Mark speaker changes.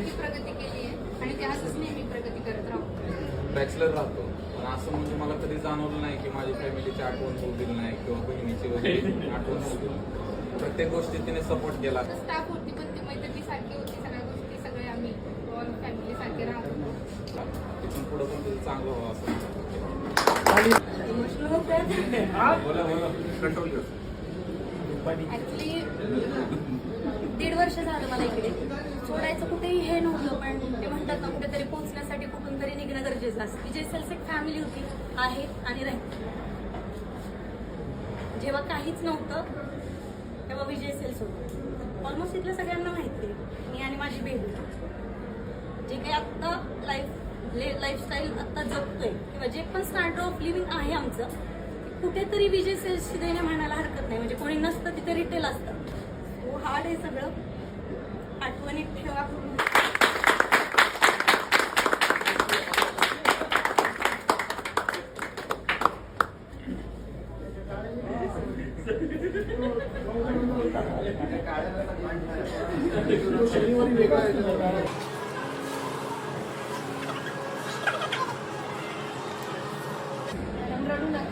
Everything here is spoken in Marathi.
Speaker 1: चांगली प्रगती केली आहे आणि ते असंच नेहमी प्रगती करत राहू.
Speaker 2: बॅचलर राहतो. पण असं म्हणजे मला कधी जाणवलं नाही की माझी फॅमिलीची आठवण होऊ दिली नाही किंवा बहिणीची वगैरे आठवण होऊ दिली प्रत्येक गोष्टीत तिने सपोर्ट केला.
Speaker 1: स्टाफ होती पण ती मैत्रिणी सारखी होती सगळ्या गोष्टी सगळे आम्ही ऑल फॅमिली सारखे राहतो.
Speaker 2: तिथून पुढं पण तिचं चांगलं व्हावं असं कंट्रोल
Speaker 3: ऍक्च्युली दीड वर्ष झालं मला इकडे. सोडायचं कुठेही हे नव्हतं पण ते म्हणतात ना कुठेतरी पोहोचण्यासाठी कुठून तरी निघणं गरजेचं असतं. विजय सेल्स एक फॅमिली होती आहे आणि राहील. जेव्हा काहीच नव्हतं तेव्हा विजय सेल्स होतं. ऑलमोस्ट इथल्या सगळ्यांना माहिती आहे. मी आणि माझी बेबी जे काही आत्ता लाईफ लाईफस्टाईल आत्ता जगतोय किंवा जे पण स्टँडर्ड ऑफ लिव्हिंग आहे आमचं ते कुठेतरी विजय सेल्सची देणे म्हणायला हरकत नाही. म्हणजे कोणी नसतं तिथे रिटेल असतं. हो हार्ड आहे सगळं. आठवणी ठेवा
Speaker 4: रडू नका